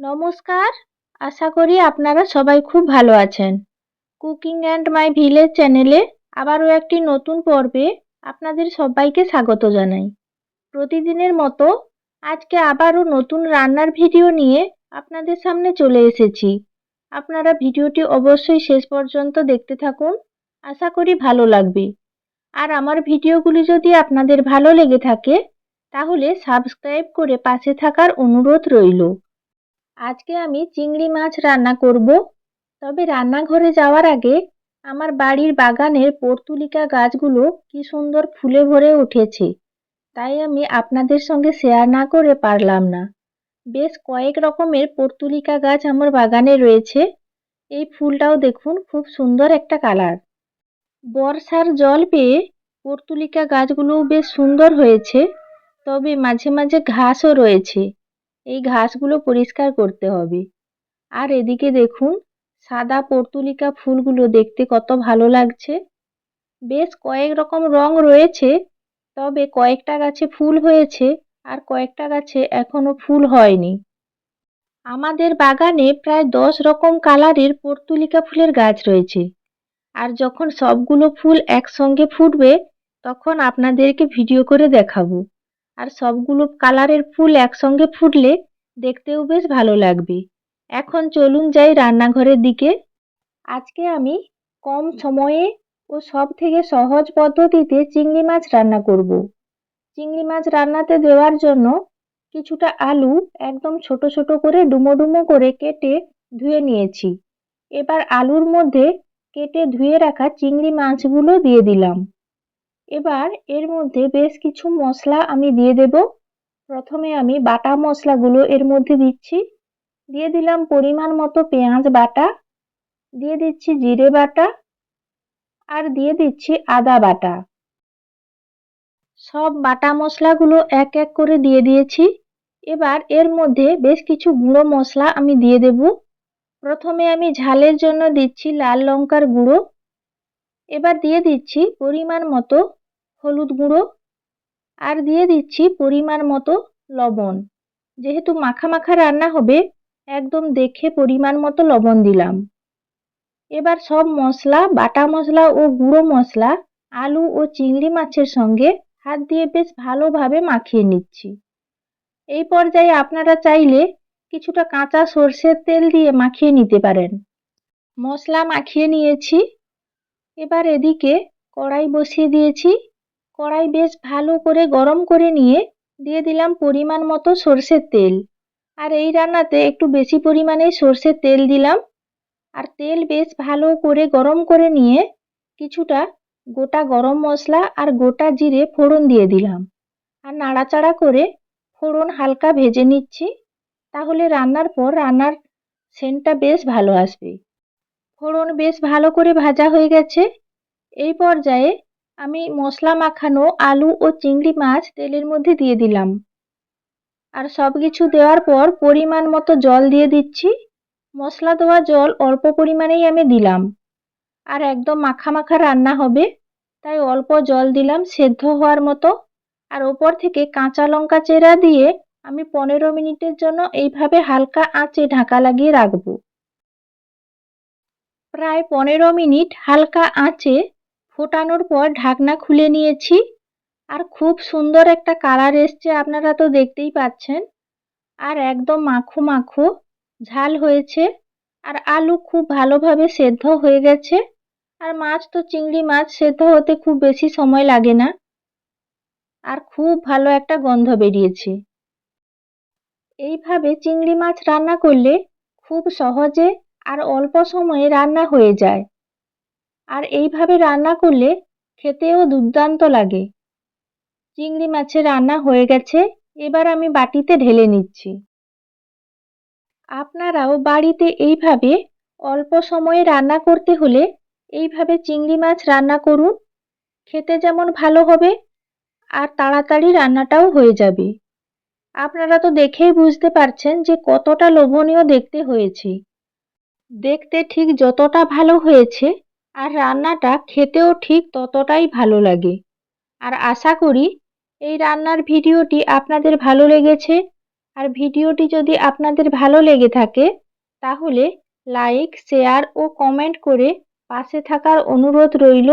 নমস্কার। আশা করি আপনারা সবাই খুব ভালো আছেন। কুকিং অ্যান্ড মাই ভিলেজ চ্যানেলে আবারও একটি নতুন পর্বে আপনাদের সবাইকে স্বাগত জানাই। প্রতিদিনের মতো আজকে আবারও নতুন রান্নার ভিডিও নিয়ে আপনাদের সামনে চলে এসেছি। আপনারা ভিডিওটি অবশ্যই শেষ পর্যন্ত দেখতে থাকুন, আশা করি ভালো লাগবে। আর আমার ভিডিওগুলি যদি আপনাদের ভালো লেগে থাকে, তাহলে সাবস্ক্রাইব করে পাশে থাকার অনুরোধ রইল। আজকে আমি চিংড়ি মাছ রান্না করব। তবে রান্নাঘরে যাওয়ার আগে আমার বাড়ির বাগানের পর্তুলিকা গাছগুলো কি সুন্দর ফুলে ভরে উঠেছে, তাই আমি আপনাদের সঙ্গে শেয়ার না করে পারলাম না। বেশ কয়েক রকমের পর্তুলিকা গাছ আমার বাগানে রয়েছে। এই ফুলটাও দেখুন, খুব সুন্দর একটা কালার বর্ষার জল পেয়ে পর্তুলিকা গাছগুলোও বেশ সুন্দর হয়েছে, তবে মাঝে মাঝে ঘাসও রয়েছে। এই ঘাসগুলো পরিষ্কার করতে হবে। আর এদিকে দেখুন, সাদা পর্তুলিকা ফুলগুলো দেখতে কত ভালো লাগছে। বেশ কয়েক রকম রং রয়েছে, তবে কয়েকটা গাছে ফুল হয়েছে আর কয়েকটা গাছে এখনও ফুল হয়নি। আমাদের বাগানে প্রায় দশ রকম কালারের পর্তুলিকা ফুলের গাছ রয়েছে। আর যখন সবগুলো ফুল একসঙ্গে ফুটবে, তখন আপনাদেরকে ভিডিও করে দেখাবো। আর সবগুলো কালারের ফুল একসঙ্গে ফুটলে দেখতেও বেশ ভালো লাগবে। এখন চলুন যাই রান্নাঘরের দিকে। আজকে আমি কম সময়ে ও সব থেকে সহজ পদ্ধতিতে চিংড়ি মাছ রান্না করব। চিংড়ি মাছ রান্নাতে দেওয়ার জন্য কিছুটা আলু একদম ছোট ছোট করে ডুমো ডুমো করে কেটে ধুয়ে নিয়েছি। এবার আলুর মধ্যে কেটে ধুয়ে রাখা চিংড়ি মাছগুলো দিয়ে দিলাম। এবার এর মধ্যে বেশ কিছু মশলা আমি দিয়ে দেব। প্রথমে আমি বাটা মশলাগুলো এর মধ্যে দিচ্ছি। দিয়ে দিলাম পরিমাণ মতো পেঁয়াজ বাটা। দিয়ে দিচ্ছি জিরে বাটা। আর দিয়ে দিচ্ছি আদা বাটা। সব বাটা মশলাগুলো এক এক করে দিয়ে দিয়েছি। এবার এর মধ্যে বেশ কিছু গুঁড়ো মশলা আমি দিয়ে দেব। প্রথমে আমি ঝালের জন্য দিচ্ছি লাল লঙ্কার গুঁড়ো। এবার দিয়ে দিচ্ছি পরিমাণ মতো হলুদ গুঁড়ো আর দিয়ে দিচ্ছি পরিমাণ মতো লবণ। যেহেতু মাখা মাখা রান্না হবে, একদম দেখে পরিমাণ মতো লবণ দিলাম। এবার সব মশলা, বাটা মশলা ও গুঁড়ো মশলা, আলু ও চিংড়ি মাছের সঙ্গে হাত দিয়ে বেশ ভালোভাবে মাখিয়ে নিচ্ছি। এই পর্যায়ে আপনারা চাইলে কিছুটা কাঁচা সর্ষের তেল দিয়ে মাখিয়ে নিতে পারেন। মশলা মাখিয়ে নিয়েছি। এবার এদিকে কড়াই বসিয়ে দিয়েছি। কড়াই বেশ ভালো করে গরম করে নিয়ে দিয়ে দিলাম পরিমাণ মতো সর্ষের তেল। আর এই রান্নাতে একটু বেশি পরিমাণে সর্ষের তেল দিলাম। আর তেল বেশ ভালো করে গরম করে নিয়ে কিছুটা গোটা গরম মশলা আর গোটা জিরে ফোড়ন দিয়ে দিলাম। আর নাড়াচাড়া করে ফোড়ন হালকা ভেজে নিচ্ছি। তাহলে রান্নার পর রান্নার সেন্টটা বেশ ভালো আসবে। ফোড়ন বেশ ভালো করে ভাজা হয়ে গেছে। এই পর্যায়ে আমি মশলা মাখানো আলু ও চিংড়ি মাছ তেলের মধ্যে দিয়ে দিলাম। আর সব কিছু দেওয়ার পর পরিমাণ মতো জল দিয়ে দিচ্ছি। মশলা দেওয়া জল অল্প পরিমাণেই আমি দিলাম। আর একদম মাখা মাখা রান্না হবে, তাই অল্প জল দিলাম সেদ্ধ হওয়ার মতো। আর ওপর থেকে কাঁচা লঙ্কা চেরা দিয়ে আমি পনেরো মিনিটের জন্য এইভাবে হালকা আঁচে ঢাকা লাগিয়ে রাখব। প্রায় পনেরো মিনিট হালকা আঁচে ফোটানোর পর ঢাকনা খুলে নিয়েছি। আর খুব সুন্দর একটা কালার এসছে, আপনারা তো দেখতেই পাচ্ছেন। আর একদম মাখো মাখো, ঝাল হয়েছে। আর আলু খুব ভালোভাবে সেদ্ধ হয়ে গেছে। আর মাছ তো চিংড়ি মাছ, সেদ্ধ হতে খুব বেশি সময় লাগে না। আর খুব ভালো একটা গন্ধ বেরিয়েছে। এইভাবে চিংড়ি মাছ রান্না করলে খুব সহজে আর অল্প সময়ে রান্না হয়ে যায়। আর এইভাবে রান্না করলে খেতেও দুর্দান্ত লাগে। চিংড়ি মাছের রান্না হয়ে গেছে, এবার আমি বাটিতে ঢেলে নিচ্ছি। আপনারাও বাড়িতে এইভাবে অল্প সময়ে রান্না করতে হলে এইভাবে চিংড়ি মাছ রান্না করুন। খেতে যেমন ভালো হবে আর তাড়াতাড়ি রান্নাটাও হয়ে যাবে। আপনারা তো দেখেই বুঝতে পারছেন যে কতটা লোভনীয় দেখতে হয়েছে। দেখতে ঠিক যতটা ভালো হয়েছে আর রান্নাটা খেতেও ঠিক ততটাই ভালো লাগে। আর আশা করি এই রান্নার ভিডিওটি আপনাদের ভালো লেগেছে। আর ভিডিওটি যদি আপনাদের ভালো লেগে থাকে, তাহলে লাইক, শেয়ার ও কমেন্ট করে পাশে থাকার অনুরোধ রইল।